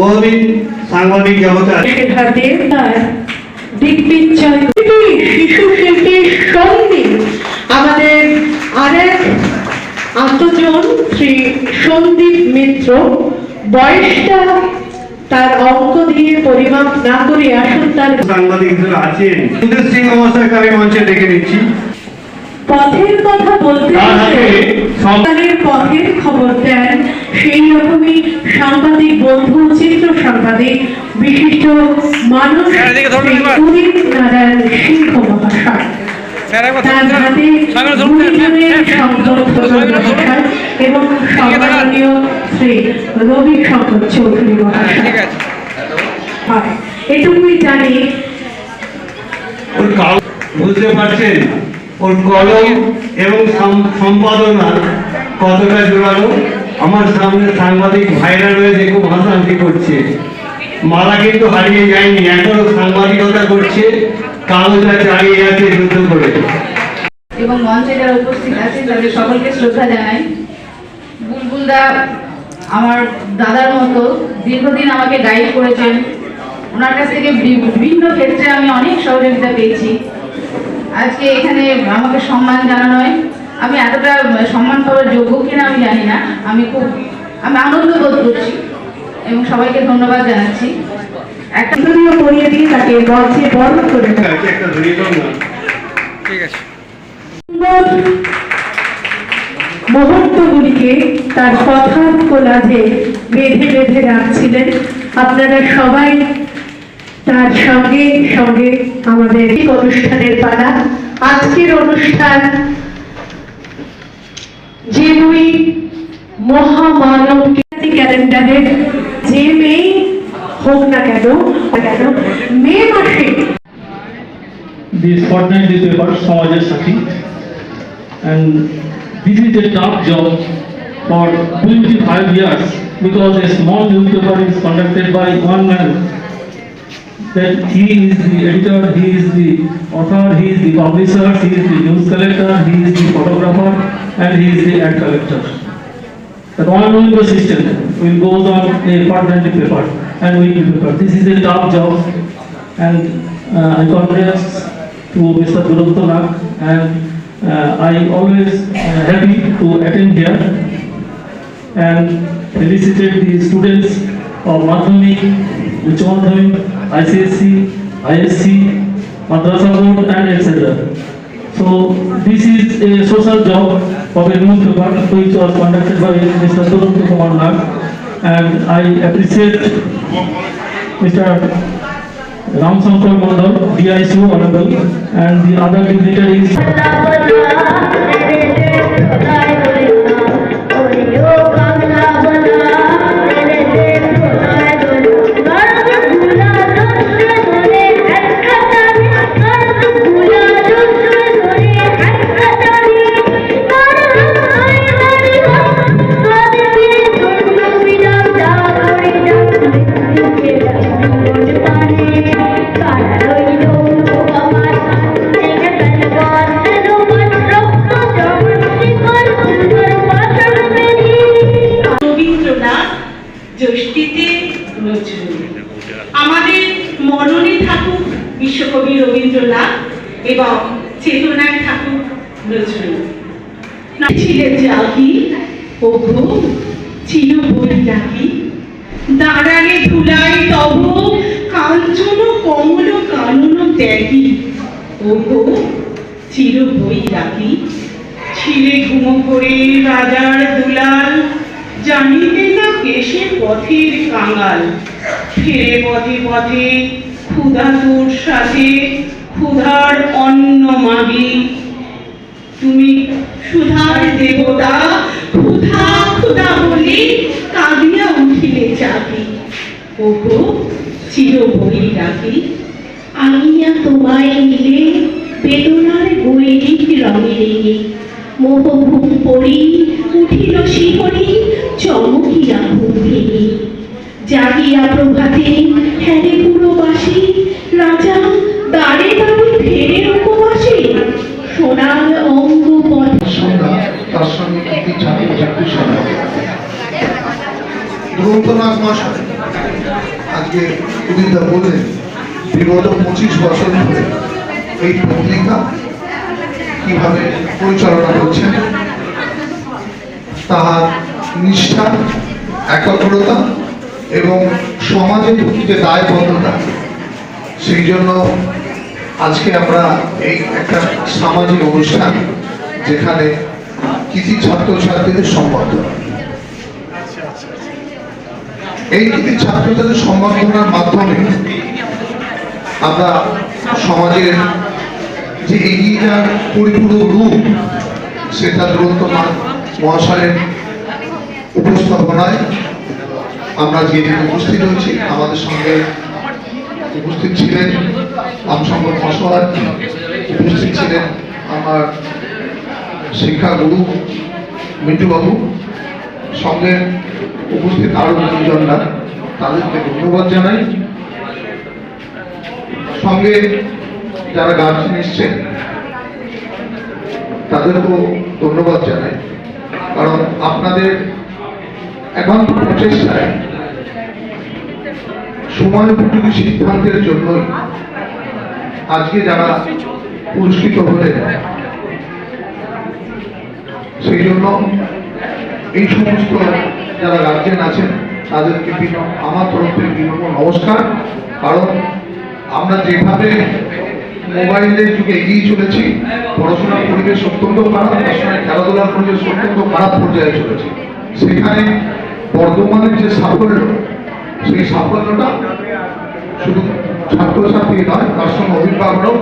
বহুদিন সাংবাদিক জগতে হাতে তার দিগ্বিজয় শিশু শিল্পী সন্দীপ আমাদের আরেক আত্মজন শ্রী সন্দীপ মিত্র। বয়সটা তার অঙ্ক দিয়ে পরিমাপ না করে আসুন তার সাংবাদিক আছেন। সুন্দর সিং মহাশয়কে আমি মঞ্চে ডেকে নিচ্ছি? পথের কথা বলতে সরকারের পথের খবর দেন। সেই রকমই সাংবাদিক বন্ধু চিত্র সাংবাদিক বিশিষ্ট মানুষ। উদিত নারায়ণ সিংহ এবং সম্মানীয় শ্রী রবি শঙ্কর চৌধুরী মহাশয়। এটুকুই জানি। বুঝতে পারছেন? ওর কলম এবং সম- সম্পাদনা কতটা জোরালো। আমার সামনে সাংবাদিক ভাইরা রয়েছে, খুব হাসাহাসি করছে। মালা কিন্তু হারিয়ে যায়নি, এখনও সাংবাদিকতা করছে, কাগজটা চালিয়ে যাচ্ছে যুদ্ধ করে। এবং মঞ্চে যারা উপস্থিত আছেন, তাদের সকলকে শ্রদ্ধা জানাই। বুলবুলদা আমার দাদার মতো দীর্ঘদিন আমাকে গাইড করেছেন। ওনার কাছ থেকে বিভিন্ন ক্ষেত্রে আমি অনেক সহযোগিতা পেয়েছি। আজকে এখানে আমাকে সম্মান জানানো হয়। আমি এতটা সম্মান পাওয়ার যোগ্য কিনা আমি জানি না। আমি খুব আমি আনন্দ বোধ করছি এবং সবাইকে ধন্যবাদ জানাচ্ছি। একটা দিয়ে তাকে করে ঠিক আছে। মুহূর্তগুলিকে তার কথার কোলাজে বেঁধে বেঁধে রাখছিলেন। আপনারা সবাই তার সঙ্গে সঙ্গে আমাদের অনুষ্ঠানের পালা আজকের অনুষ্ঠান যে দুই মহামানব ক্যালেন্ডারে যে মেয়ে হোক না কেন কেন মে মাসে this fortnightly paper Sathi and this is a tough job for 25 years because a small newspaper is conducted by one man that he is the editor, he is the author, he is the publisher, he is the news collector, he is the photographer and he is the ad collector. That one knowing the system will goes on a fortnightly paper and weekly paper. This is a tough job and uh, I congrats to Mr. Nag and uh, I always uh, happy to attend here and felicitate the students of Madhyamik, Uch Madhyamik, ICSC, ISC, Madrasa Board and etc. So this is a social job of a newspaper which was conducted by Mr. Duranta Kumar Nag and I appreciate Mr. Ram Shankar Mandal, DICO Honorable and the other dignitaries. এবং চেতনায় থাকুক নজরুল ছিলেন জাগি ও ছিল বই ডাকি দাঁড়ালে ধুলাই তব, কাঞ্চন কমল কানন ত্যাগী। ও গো বই রাখি ছিলে ঘুম করে রাজার দুলাল। জানিতে না কেসে পথের কাঙাল। ফিরে পথে পথে ক্ষুধা সাথে ক্ষুধার অন্ন মাগি। তুমি দেবতা, ক্ষুধা ক্ষুধা কাঁদিয়া উঠিলে চাকি ওগো চির বই ডাকি আনিয়া তোমায় নিলে বেদনার গৈরিক রঙে। রেঙে মোহ ঘুম পড়ি উঠিল শিহরি চমকিয়া বিগত পঁচিশ বছর ধরে এই পত্রিকা কীভাবে পরিচালনা করছেন তাহার নিষ্ঠা একাগ্রতা এবং সমাজের প্রতি যে দায়বদ্ধতা সেই জন্য আজকে আমরা এই একটা সামাজিক অনুষ্ঠান যেখানে কৃতি ছাত্রছাত্রীদের সম্বর্ধনা। এই কৃতি ছাত্রছাত্রীদের সম্বর্ধনার মাধ্যমে আমরা সমাজের যে এগিয়ে যাওয়ার পরিপূর্ণ রূপ, সেটা দুরন্ত মহাশয়ের উপস্থাপনায় আমরা যেদিন উপস্থিত হয়েছি, আমাদের সঙ্গে উপস্থিত ছিলেন রামসম্পদ মশাই উপস্থিত ছিলেন আমার শিক্ষাগুরু মিন্টুবাবু, সঙ্গে উপস্থিত আরও দুজনরা তাদেরকে ধন্যবাদ জানাই। সঙ্গে যারা গার্জেন এসছেন তাদেরকেও ধন্যবাদ জানাই। কারণ আপনাদের একান্ত প্রচেষ্টায় সময় উপযোগী সিদ্ধান্তের জন্যই আজকে যারা পুরস্কৃত হলেন সেই জন্য এই সমস্ত যারা গার্জেন আছেন, তাদেরকে আমার তরফ থেকে বিনম্র নমস্কার। কারণ আমরা যেভাবে মোবাইলের যুগে এগিয়ে চলেছি, পড়াশোনার পরিবেশ অত্যন্ত খারাপ সঙ্গে খেলাধুলার পরিবেশ অত্যন্ত খারাপ পর্যায়ে চলেছে। সেখানে বর্তমানের যে সাফল্য, সেই সাফল্যটা শুধু ছাত্রছাত্রী নয়, তার সঙ্গে অভিভাবকরাও